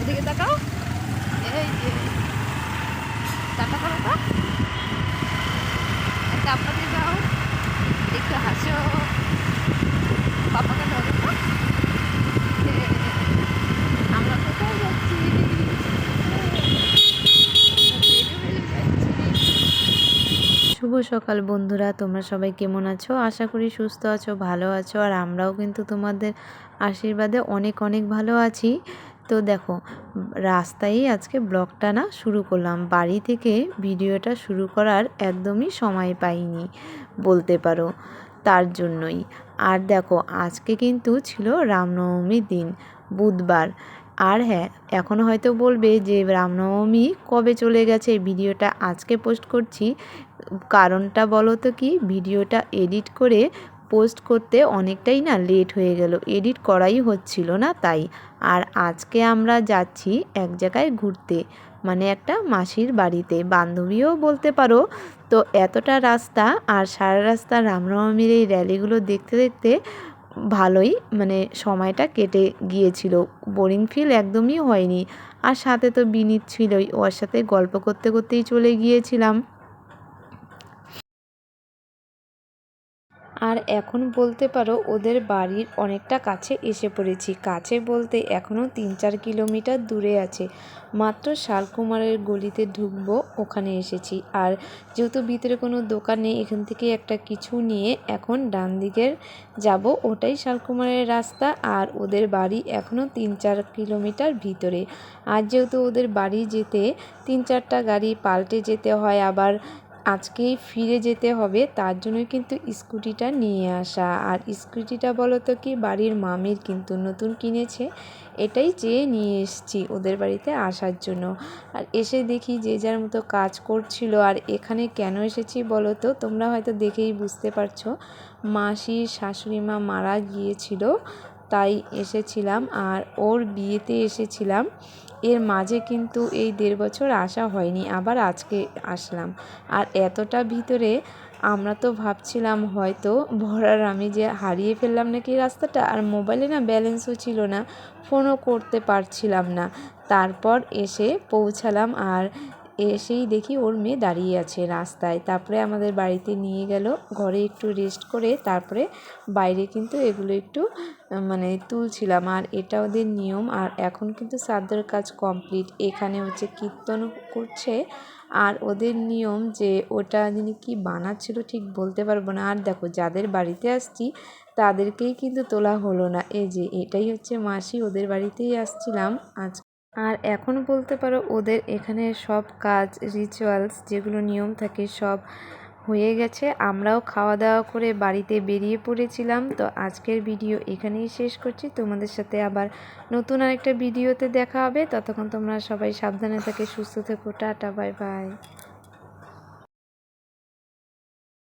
এদিকে তাকাও এই যে টাটা করো তো একটা আপনাকে দাও একটু হাসো পাপাকে ধরো তো এ, আমরা কোথায় যাচ্ছি বেরু বেরু যাচ্ছি শুভ সকাল বন্ধুরা, তোমরা সবাই কেমন আছো? আশা করি সুস্থ আছো, ভালো আছো, আর আমরাও কিন্তু তোমাদের আশীর্বাদে অনেক অনেক ভালো আছি। তো দেখো রাস্তায় আজকে ব্লগটা না শুরু করলাম। বাড়ি থেকে ভিডিওটা শুরু করার একদমই সময় পাইনি, বলতে পারো তার জন্যই। আর দেখো, আজকে কিন্তু ছিল রামনবমীর দিন, বুধবার। আর হ্যাঁ এখন হয়তো বলবে যে রামনবমী কবে চলে গেছে ভিডিওটা আজকে পোস্ট করছি। কারণটা বলো তো কি? ভিডিওটা এডিট করে পোস্ট করতে অনেকটাই না লেট হয়ে গেল। এডিট করাই হচ্ছিল না তাই। আর আজকে আমরা যাচ্ছি এক জায়গায় ঘুরতে মানে একটা মাসির বাড়িতে। বান্ধবীও বলতে পারো, তো এতটা রাস্তা আর সারা রাস্তা রামনবমীর এই র্যালিগুলো দেখতে দেখতে ভালোই মানে সময়টা কেটে গিয়েছিল। বোরিং ফিল একদমই হয়নি। আর সাথে তো বিনীত ছিলই। ওর সাথে গল্প করতে করতেই চলে গিয়েছিলাম। আর এখন বলতে পারো ওদের বাড়ির অনেকটা কাছে এসে পড়েছি। কাছে বলতে এখনও তিন চার কিলোমিটার দূরে আছে। মাত্র শালকুমারের গলিতে ঢুকবো, ওখানে এসেছি। আর যেহেতু ভিতরে কোনো দোকান নেই, এখান থেকে একটা কিছু নিয়ে এখন ডান দিকের যাব। ওটাই শালকুমারের রাস্তা আর ওদের বাড়ি এখনও তিন চার কিলোমিটার ভিতরে। আর যেহেতু ওদের বাড়ি যেতে তিন চারটা গাড়ি পাল্টে যেতে হয়, আবার আজকেই ফিরে যেতে হবে, তার জন্য কিন্তু স্কুটিটা নিয়ে আসা। আর স্কুটিটা বলো তো কি, বাড়ির মামির কিন্তু নতুন কিনেছে, এটাই চেয়ে নিয়ে এসেছি ওদের বাড়িতে আসার জন্য। আর এসে দেখি যে যার মতো কাজ করছিল, আর এখানে কেন এসেছি বলো তো তোমরা হয়তো দেখেই বুঝতে পারছ। মাসির শাশুড়ি মা মারা গিয়েছিল, তাই এসেছিলাম, আর ওর বিয়েতে এসেছিলাম। এর মাঝে কিন্তু এই দেড় বছর আসা হয়নি, আবার আজকে আসলাম। আর এতটা ভিতরে আমরা তো ভাবছিলাম হয়তো ভরার আমি যে হারিয়ে ফেললাম নাকি রাস্তাটা, আর মোবাইলে না ব্যালেন্সও ছিল না, ফোনও করতে পারছিলাম না। তারপর এসে পৌঁছালাম আর এসেই দেখি ওর মেয়ে দাঁড়িয়ে আছে রাস্তায়। তারপরে আমাদের বাড়িতে নিয়ে গেল, ঘরে একটু রেস্ট করে তারপরে বাইরে কিন্তু এগুলো একটু মানে তুলছিলাম। আর এটা ওদের নিয়ম, আর এখন কিন্তু শ্রাদ্ধের কাজ কমপ্লিট এখানে হচ্ছে কীর্তন করছে, আর ওদের নিয়ম যে ওটা যিনি কি বানাচ্ছিল ঠিক বলতে পারব না। আর দেখো, যাদের বাড়িতে আসছি তাদেরকেই কিন্তু তোলা হলো না। এই যে, এটাই হচ্ছে মাসি, ওদের বাড়িতেই আসছিলাম আজ আর এখন বলতে পারো ওদের এখানে সব কাজ রিচুয়ালস যেগুলো নিয়ম থাকে সব হয়ে গেছে। আমরাও খাওয়া দাওয়া করে বাড়িতে বেরিয়ে পড়েছিলাম। তো আজকের ভিডিও এখানেই শেষ করছি। তোমাদের সাথে আবার নতুন আরেকটা ভিডিওতে দেখা হবে। ততক্ষণ তোমরা সবাই সাবধানে থাকে সুস্থ থেকো। Tata bye bye